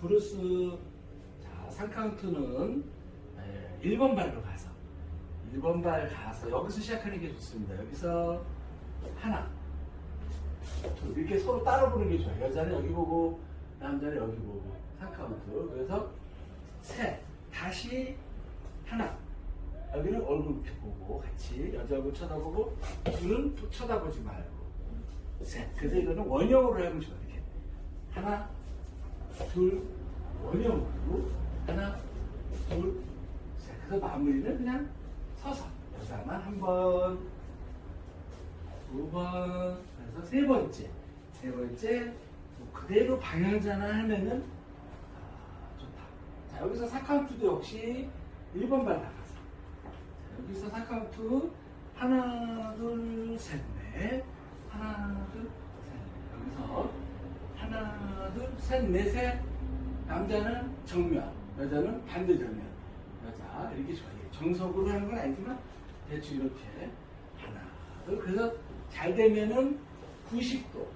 브루스 자 3카운트는 1번 발로 가서 1번 발 가서 여기서 시작하는 게 좋습니다. 여기서 하나 둘 이렇게 서로 따로 보는 게 좋아요. 여자는 여기 보고 남자는 여기 보고 3카운트 그래서 셋 다시 하나 여기는 얼굴 보고 같이 여자 얼굴 쳐다보고 또 쳐다보지 말고 셋 그래서 이거는 원형으로 하면 좋아요. 이렇게 하나 둘 원형으로 하나 둘 셋. 그래서 마무리는 그냥 서서 여자만 한 번, 두 번, 그래서 세 번째, 세 번째 뭐 그대로 방향전환 하면은 아, 좋다. 자 여기서 사카운트도 역시 1번 발 나가서 자, 여기서 사카운트 하나 둘 셋 넷 하나 둘셋넷 여기서 하나 둘 셋 넷에 남자는 정면 여자는 반대 정면. 여자 이렇게 좋아해요. 정석으로 하는 건 아니지만 대충 이렇게 하나 둘. 그래서 잘 되면은 90도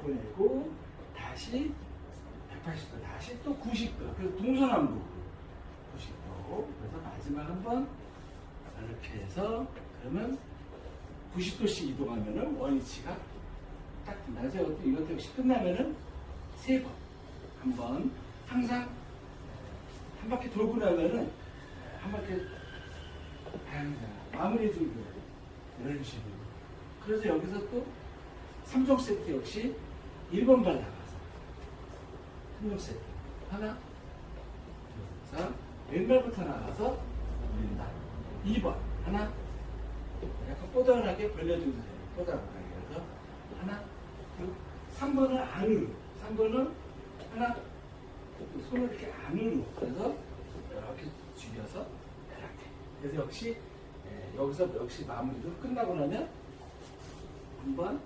보내고 다시 180도 다시 또 90도. 그래서 동서남북 90도. 그래서 마지막 한 번 이렇게 해서 그러면 90도씩 이동하면은 원위치가 딱 된다. 그래서 이것도, 이것도 역시 끝나면은 세 번, 한 번, 항상 한 바퀴 돌고 나면은 한 바퀴 다양하잖아. 마무리 들고 이런 식으로. 그래서 여기서 또 3종 세트 역시 1번 발 나가서 3종 세트. 하나, 둘, 셋. 왼발부터 나가서 올린다. 2번. 하나, 약간 뽀달하게 벌려주세요. 뽀달하게. 그래서 하나, 둘, 3번을 안으로. 3번은 하나, 둘, 손을 이렇게 안으로. 그래서 이렇게 죽여서 이렇게. 그래서 역시 예, 여기서 역시 마무리도 끝나고 나면 한 번,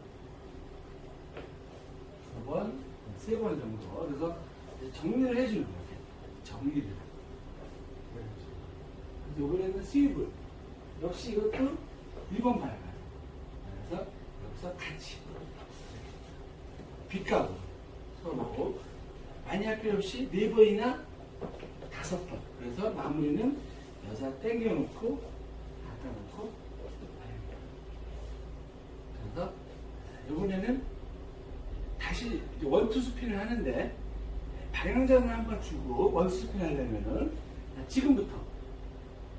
두 번, 세 번 정도. 그래서 정리를 해주는 거예요. 정리를. 그래서 이번에는 스윕을. 역시 이것도 1번 발가. 그래서 여기서 같이. 빗가고 많이 할 필요 없이 네 번이나 다섯 번. 그래서 마무리는 여자 땡겨놓고, 갖다 놓고, 그래서 이번에는 다시 원투 스핀을 하는데 방향전을 한번 주고 원투 스핀 하려면은 지금부터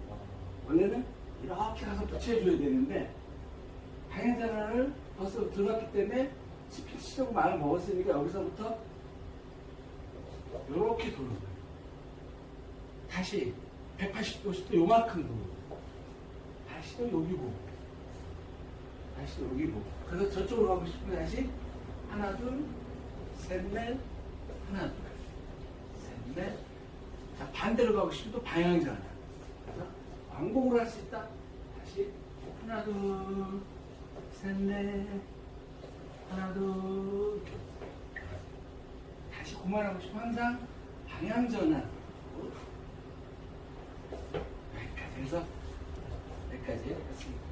어, 원래는 이렇게 가서 붙여줘야 되는데 방향전환을 벌써 들어갔기 때문에 스핀 치려고 마음을 먹었으니까 여기서부터 이렇게 도는 거예요. 다시 180도, 10도 요만큼 도는 거예요. 다시 또 여기 보고 다시 또 여기 보고. 그래서 저쪽으로 가고 싶으면 다시 하나 둘셋넷 하나 둘셋넷. 자 반대로 가고 싶으면 또 방향전환 그래서 왕복으로 할 수 있다. 다시 하나 둘셋넷 하나 둘. 다시 그만하고 싶으면 항상 방향 전환. 여기까지 해서 여기까지 했습니다